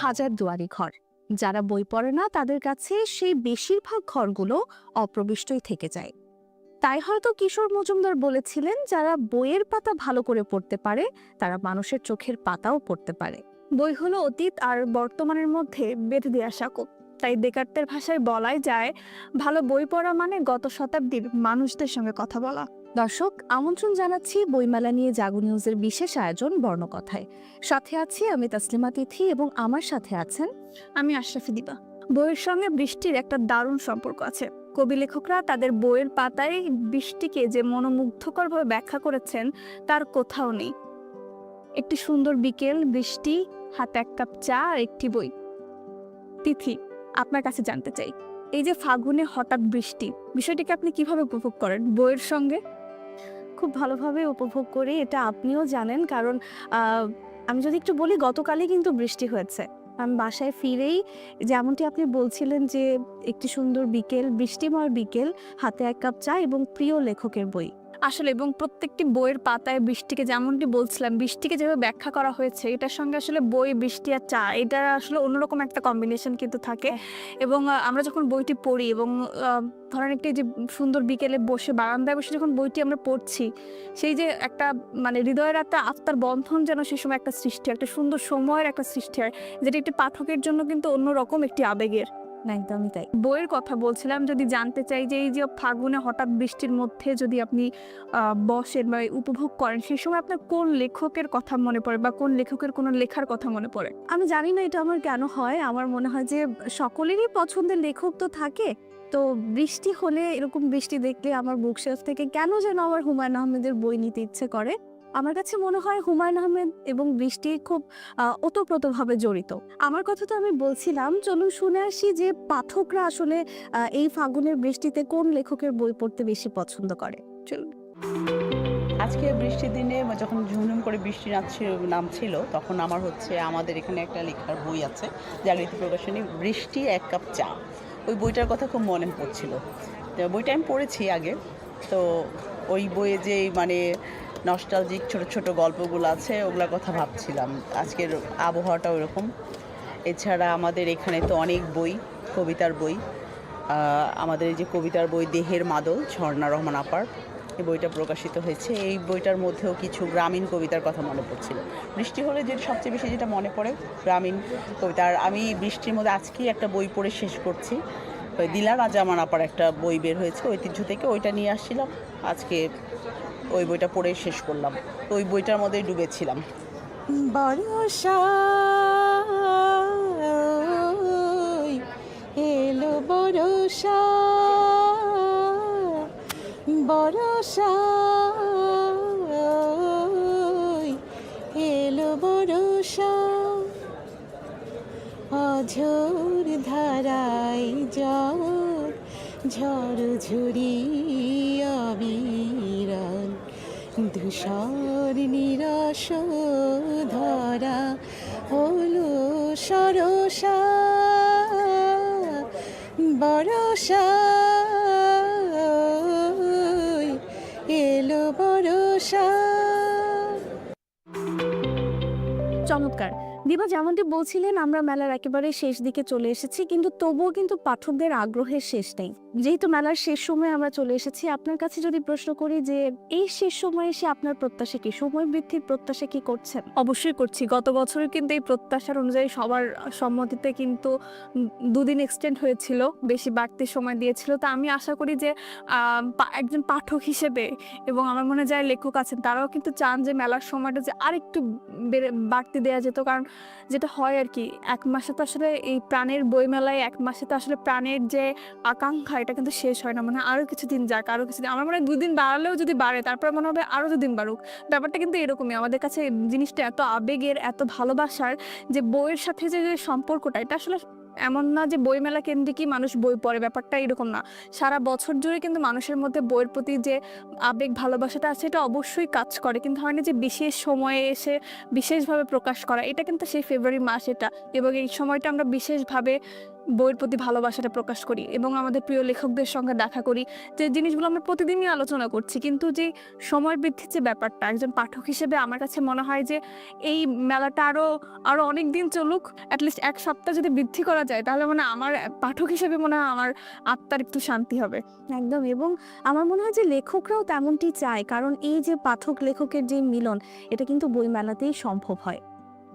হাজার দুয়ারি ঘর। যারা বই পড়ে না, তাদের কাছে সেই বেশিরভাগ ঘরগুলো অপ্রবিষ্টই থেকে যায়। তাই হয়তো কিশোর মজুমদার বলেছিলেন, যারা বইয়ের পাতা ভালো করে পড়তে পারে, তারা মানুষের চোখের পাতাও পড়তে পারে। বই হলো অতীত আর বর্তমানের মধ্যে বেঁধে দেওয়া সাঁকো তাই ডেকার্তের ভাষায় বলাই যায়, ভালো বই পড়া মানে গত শতাব্দীর মানুষদের সঙ্গে কথা বলা। দর্শক, আমন্ত্রণ জানাচ্ছি বইমেলা নিয়ে জাগো নিউজের বিশেষ আয়োজন বর্ণকথায়। সাথে আছি আমি তাসলিমা তিথি এবং আমার সাথে আছেন আমি আশরাফি দিবা। বইয়ের সঙ্গে বৃষ্টির একটা দারুণ সম্পর্ক আছে। কবি লেখকরা তাদের বইয়ের পাতায় বৃষ্টিকে যে মনোমুগ্ধকরভাবে ব্যাখ্যা করেছেন, তার কোথাও নেই। একটি সুন্দর বিকেল, বৃষ্টি, হাতে এক কাপ চা, আর একটি বই। তিথি, আপনার কাছে জানতে চাই। এই যে ফাগুনে হঠাৎ বৃষ্টি, বিষয়টিকে আপনি কীভাবে উপভোগ করেন বইয়ের সঙ্গে? খুব ভালোভাবে উপভোগ করি, এটা আপনিও জানেন। কারণ আমি যদি একটু বলি, গতকালই কিন্তু বৃষ্টি হয়েছে। আমি বাসায় ফিরেই যেমনটি আপনি বলছিলেন যে, একটি সুন্দর বিকেল, বৃষ্টিময় বিকেল, হাতে এক কাপ চা এবং প্রিয় লেখকের বই। আসলে এবং প্রত্যেকটি বইয়ের পাতায় বৃষ্টিকে যেমনটি বলছিলাম বৃষ্টিকে যেভাবে ব্যাখ্যা করা হয়েছে এটার সঙ্গে আসলে বই বৃষ্টি আর চা এটা আসলে অন্যরকম একটা কম্বিনেশন কিন্তু থাকে। এবং আমরা যখন বইটি পড়ি এবং ধরেন একটি যে সুন্দর বিকেলে বসে বারান্দায় বসে যখন বইটি আমরা পড়ছি সেই যে একটা মানে হৃদয়ের একটা আত্মার বন্ধন যেন সেই সময় একটা সৃষ্টি হয়, একটা সুন্দর সময়ের একটা সৃষ্টি হয় যেটা একটি পাঠকের জন্য কিন্তু অন্যরকম একটি আবেগের। একদমই তাই। বইয়ের কথা বলছিলাম, যদি জানতে চাই যে এই যে ফাগুনে হঠাৎ বৃষ্টির মধ্যে যদি আপনি বসেন বা উপভোগ করেন সেই সময় আপনার কোন লেখকের কথা মনে পড়ে বা কোন লেখকের কোনো লেখার কথা মনে পড়ে? আমি জানি না এটা আমার কেন হয়। আমার মনে হয় যে সকলেরই পছন্দের লেখক তো থাকে। তো বৃষ্টি হলে এরকম বৃষ্টি দেখলে আমার বুকশেলফ থেকে কেন যেন আমার হুমায়ুন আহমেদের বই নিতে ইচ্ছে করে? আমার কাছে মনে হয় হুমায়ুন আহমেদ এবং বৃষ্টি খুব ওতপ্রোতভাবে জড়িত। আমার কথা তো আমি বলছিলাম, চলুন শুনে আসি যে পাঠকরা আসলে এই ফাগুনের বৃষ্টিতে কোন লেখকের বই পড়তে বেশি পছন্দ করে? চলুন। আজকে বৃষ্টির দিনে যখন ঝুমঝুম করে বৃষ্টি নামছিল, তখন আমার হচ্ছে আমাদের এখানে একটা লেখার বই আছে জাগৃতি প্রকাশনী বৃষ্টি এক কাপ চা। ওই বইটার কথা খুব মনে পড়ছিল। তো বইটা আমি পড়েছি আগে। তো ওই বইয়ে যে মানে নস্টালজিক ছোট ছোট গল্পগুলো আছে, ওগুলোর কথা ভাবছিলাম। আজকের আবহাওয়াটা ওরকম। এছাড়া আমাদের এখানে তো অনেক বই, কবিতার বই। আমাদের এই যে কবিতার বই দেহের মাদল, ঝর্ণা রহমান আপার, এই বইটা প্রকাশিত হয়েছে। এই বইটার মধ্যেও কিছু গ্রামীণ কবিতার কথা মনে পড়ছিল। বৃষ্টি হলে যেটা সবচেয়ে বেশি যেটা মনে পড়ে, গ্রামীণ কবিতা। আর আমি বৃষ্টির মধ্যে আজকেই একটা বই পড়ে শেষ করছি। দিলা রাজামান আপার একটা বই বের হয়েছে ঐতিহ্য থেকে, ওইটা নিয়ে আসছিলাম। আজকে ওই বইটা পড়ে শেষ করলাম। তো ওই বইটার মধ্যে ডুবেছিলাম। বর্ষা এলো বরষা বরষা এলো বরষা। অঝোর ধারায় জল ঝড় ঝুড়ি ধূসর নিরস ধরা হলো সরসা বরসা। এলো বরসা। চমৎকার। দিবা যেমনটি বলছিলেন, আমরা মেলার একেবারে শেষ দিকে চলে এসেছি, কিন্তু তবুও কিন্তু পাঠকদের আগ্রহের শেষ নেই। যেহেতু মেলার শেষ সময়ে আমরা চলে এসেছি, আপনার কাছে যদি প্রশ্ন করি যে এই শেষ সময়ে এসে আপনার প্রত্যাশা কি? সময় বৃদ্ধির প্রত্যাশা কি করছেন? অবশ্যই করছি। গত বছরের কিন্তু এই প্রত্যাশার অনুযায়ী সবার সম্মতিতে কিন্তু দুদিন এক্সটেন্ড হয়েছিল, বেশি বাড়তি সময় দিয়েছিল। তা আমি আশা করি যে একজন পাঠক হিসেবে এবং আমার মনে যায় লেখক আছেন, তারাও কিন্তু চান যে মেলার সময়টা যে আরেকটু বেড়ে, বাড়তি দেওয়া যেত। কারণ যেটা হয় আর কি, এক মাসে তো আসলে এই প্রাণের বইমেলায় এক মাসে তো আসলে প্রাণের যে আকাঙ্ক্ষা, এটা কিন্তু শেষ হয় না। মানে কিছু কিছুদিন যাক, আরও কিছুদিন, আমার মনে হয় দুদিন বাড়ালেও যদি বাড়ে, তারপরে মনে হবে আরও দুদিন বাড়ুক। ব্যাপারটা কিন্তু এরকমই, আমাদের কাছে জিনিসটা এত আবেগের, এত ভালোবাসার যে বইয়ের সাথে যে সম্পর্কটা, এটা আসলে এমন না যে বইমেলা কেন্দ্রিকই মানুষ বই পড়ে, ব্যাপারটা এরকম না। সারা বছর জুড়ে কিন্তু মানুষের মধ্যে বইয়ের প্রতি যে আবেগ, ভালোবাসাটা আছে, এটা অবশ্যই কাজ করে। কিন্তু হয় না যে বিশেষ সময়ে এসে বিশেষভাবে প্রকাশ করা, এটা কিন্তু সেই ফেব্রুয়ারি মাস এটা। এবং এই সময়টা আমরা বিশেষভাবে বইয়ের প্রতি ভালোবাসাটা প্রকাশ করি এবং আমাদের প্রিয় লেখকদের সঙ্গে দেখা করি, যে জিনিসগুলো আমরা প্রতিদিনই আলোচনা করছি। কিন্তু যে সময় বৃদ্ধির যে ব্যাপারটা, একজন পাঠক হিসেবে আমার কাছে মনে হয় যে এই মেলাটা আরও আরও অনেক দিন চলুক অ্যাটলিস্ট এক সপ্তাহ যদি বৃদ্ধি করা যায়, তাহলে মানে আমার পাঠক হিসেবে মনে হয় আমার আত্মার একটু শান্তি হবে। একদম, এবং আমার মনে হয় যে লেখকরাও তেমনটি চায়, কারণ এই যে পাঠক লেখকের যে মিলন, এটা কিন্তু বইমেলাতেই সম্ভব হয়।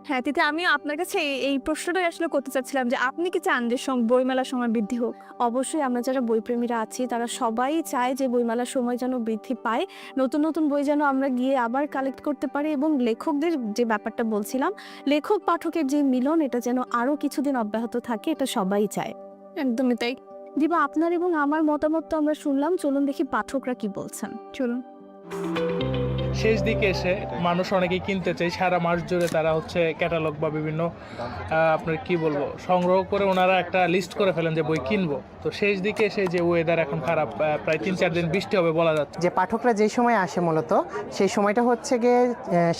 হ্যাঁ তিথি আমি আপনার কাছে এই- এই প্রশ্নটাই আসলে করতে চাচ্ছিলাম যে আপনি কি চান যে বইমেলার সময় বৃদ্ধি হোক? অবশ্যই আমরা যারা বইপ্রেমীরা আছি তারা সবাই চায় যে বইমেলার সময় যেন বৃদ্ধি পায়। নতুন নতুন বই যেন আমরা গিয়ে আবার কালেক্ট করতে পারি এবং লেখকদের যে ব্যাপারটা বলছিলাম লেখক পাঠকের যে মিলন এটা যেন আরও কিছুদিন অব্যাহত থাকে এটা সবাই চায়। একদমই তাই। দিবা আপনার এবং আমার মতামত তো আমরা শুনলাম চলুন দেখি পাঠকরা কি বলছেন। চলুন। শেষ দিকে এসে মানুষ অনেকেই কিনতে চায়। সারা মাস জুড়ে তারা হচ্ছে ক্যাটালগ বা বিভিন্ন আপনার কি বলব সংগ্রহ করে ওনারা একটা লিস্ট করে ফেলেন যে বই কিনবো। তো শেষ দিকে এসে যে ওয়েদার এখন খারাপ প্রায় তিন চার দিন বৃষ্টি হবে বলা যাচ্ছে। যে পাঠকরা যেই সময় আসে মূলত সেই সময়টা হচ্ছে গিয়ে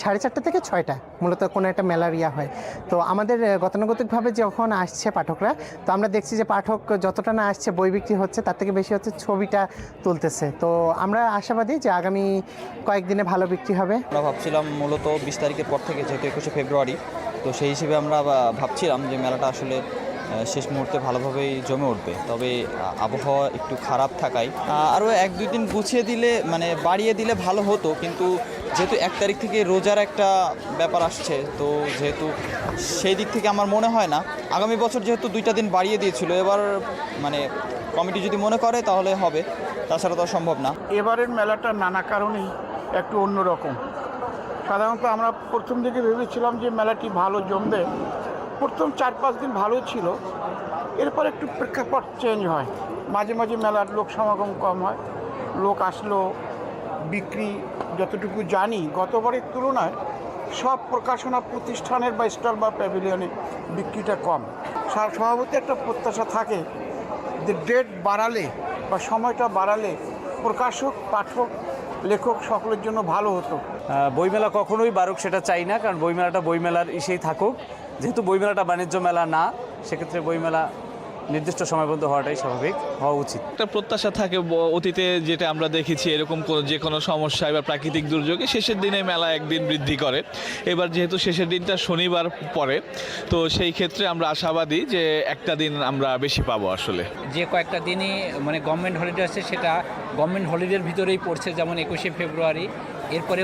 সাড়ে চারটা থেকে ছয়টা মূলত কোনো একটা মেলার ইয়া হয়। তো আমাদের গতানুগতিকভাবে যখন আসছে পাঠকরা তো আমরা দেখছি যে পাঠক যতটা না আসছে বই বিক্রি হচ্ছে তার থেকে বেশি হচ্ছে ছবিটা তুলতেছে। তো আমরা আশাবাদী যে আগামী কয়েকদিনে ভালো বিক্রি হবে? আমরা ভাবছিলাম মূলত বিশ তারিখের পর থেকে যেহেতু একুশে ফেব্রুয়ারি তো সেই হিসেবে আমরা ভাবছিলাম যে মেলাটা আসলে শেষ মুহূর্তে ভালোভাবেই জমে উঠবে। তবে আবহাওয়া একটু খারাপ থাকায় আরও এক দুই দিন গুছিয়ে দিলে মানে বাড়িয়ে দিলে ভালো হতো। কিন্তু যেহেতু এক তারিখ থেকে রোজার একটা ব্যাপার আসছে তো যেহেতু সেই দিক থেকে আমার মনে হয় না। আগামী বছর যেহেতু দুইটা দিন বাড়িয়ে দিয়েছিল এবার মানে কমিটি যদি মনে করে তাহলে হবে তাছাড়া তো সম্ভব না। এবারের মেলাটা নানা কারণেই একটু অন্যরকম। সাধারণত আমরা প্রথম দিকে ভেবেছিলাম যে মেলাটি ভালো জমবে। প্রথম চার পাঁচ দিন ভালো ছিল। এরপর একটু প্রেক্ষাপট চেঞ্জ হয়। মাঝে মাঝে মেলার লোক সমাগম কম হয়। লোক আসলো, বিক্রি যতটুকু জানি গতবারের তুলনায় সব প্রকাশনা প্রতিষ্ঠানের বা স্টল বা প্যাভিলিয়নে বিক্রিটা কম। সা- স্বভাবতই একটা প্রত্যাশা থাকে যে ডেট বাড়ালে বা সময়টা বাড়ালে প্রকাশক, পাঠক লেখক সকলের জন্য ভালো হতো। বইমেলা কখনোই বারুক সেটা চাই না, কারণ বইমেলাটা বইমেলার ইসেই থাকুক। যেহেতু বইমেলাটা বাণিজ্য মেলা না, সেক্ষেত্রে বইমেলা নির্দিষ্ট সময়বদ্ধ হওয়াটাই স্বাভাবিক হওয়া উচিত। একটা প্রত্যাশা থাকে ব- অতীতে যেটা আমরা দেখেছি এরকম কোনো যে কোনো সমস্যায় বা প্রাকৃতিক দুর্যোগে শেষের দিনে মেলা একদিন বৃদ্ধি করে। এবার যেহেতু শেষের দিনটা শনিবার পরে তো সেই ক্ষেত্রে আমরা আশাবাদী যে একটা দিন আমরা বেশি পাবো আসলে। যে কয়েকটা দিনই মানে গভর্নমেন্ট হলিডে আছে সেটা গভর্নমেন্ট হলিডের ভিতরেই পড়ছে যেমন একুশে ফেব্রুয়ারি এরপরে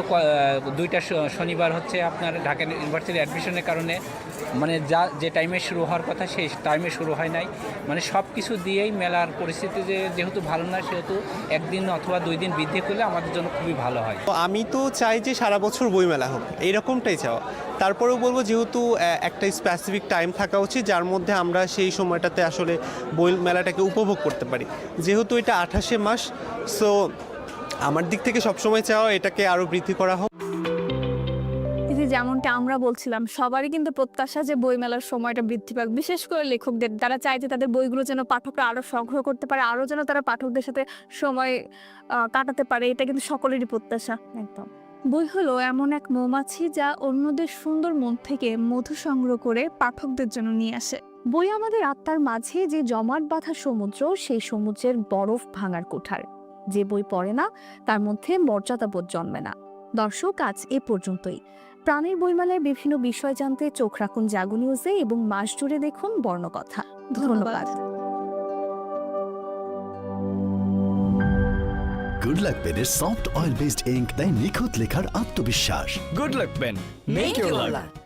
দুইটা শনিবার হচ্ছে আপনার ঢাকা ইউনিভার্সিটি অ্যাডমিশনের কারণে মানে যা, যে টাইমে শুরু হওয়ার কথা সেই টাইমে শুরু হয় নাই। মানে সব কিছু দিয়েই মেলার পরিস্থিতি যে, যেহেতু ভালো না, সেহেতু একদিন অথবা দুই দিন বৃদ্ধি করলে আমাদের জন্য খুবই ভালো হয়। আমি তো চাই যে সারা বছর বইমেলা হোক এইরকমটাই চাওয়া। তারপরেও বলব যেহেতু একটা স্পেসিফিক টাইম থাকা উচিত, যার মধ্যে আমরা সেই সময়টাতে আসলে বই মেলাটাকে উপভোগ করতে পারি। যেহেতু এটা আঠাশে মাস সো আমার দিক থেকে সবসময় চাওয়া এটাকে আরও বৃদ্ধি করা হোক? যে যেমনটা আমরা বলছিলাম, সবারই কিন্তু প্রত্যাশা যে বইমেলার সময়টা বৃদ্ধি পাক। বিশেষ করে লেখকদের তারা চায় যে তাদের বইগুলো যেন পাঠকরা আরও সংগ্রহ করতে পারে আরও যেন তারা পাঠকদের সাথে সময় কাটাতে পারে, এটা কিন্তু সকলেরই প্রত্যাশা, একদম। বই হলো এমন এক মৌমাছি যা অন্যদের সুন্দর মন থেকে মধু সংগ্রহ করে পাঠকদের জন্য নিয়ে আসে। বই আমাদের আত্মার মাঝে যে জমাট বাঁধা সমুদ্র, সেই সমুদ্রের বরফ ভাঙার কোঠার। যে বই পড়ে না তার মধ্যে মর্যাদাবোধ জন্মে না। দর্শক আজ এ পর্যন্তই। প্রাণের বইমেলার বিভিন্ন বিষয় জানতে চোখ রাখুন জাগো নিউজে এবং মাস জুড়ে দেখুন বর্ণকথা। ধন্যবাদ। গুড লাক পেনের সফট অয়েল বেসড ইঙ্ক তাই নিখুঁত লেখার আত্মবিশ্বাস good luck pen Make your luck.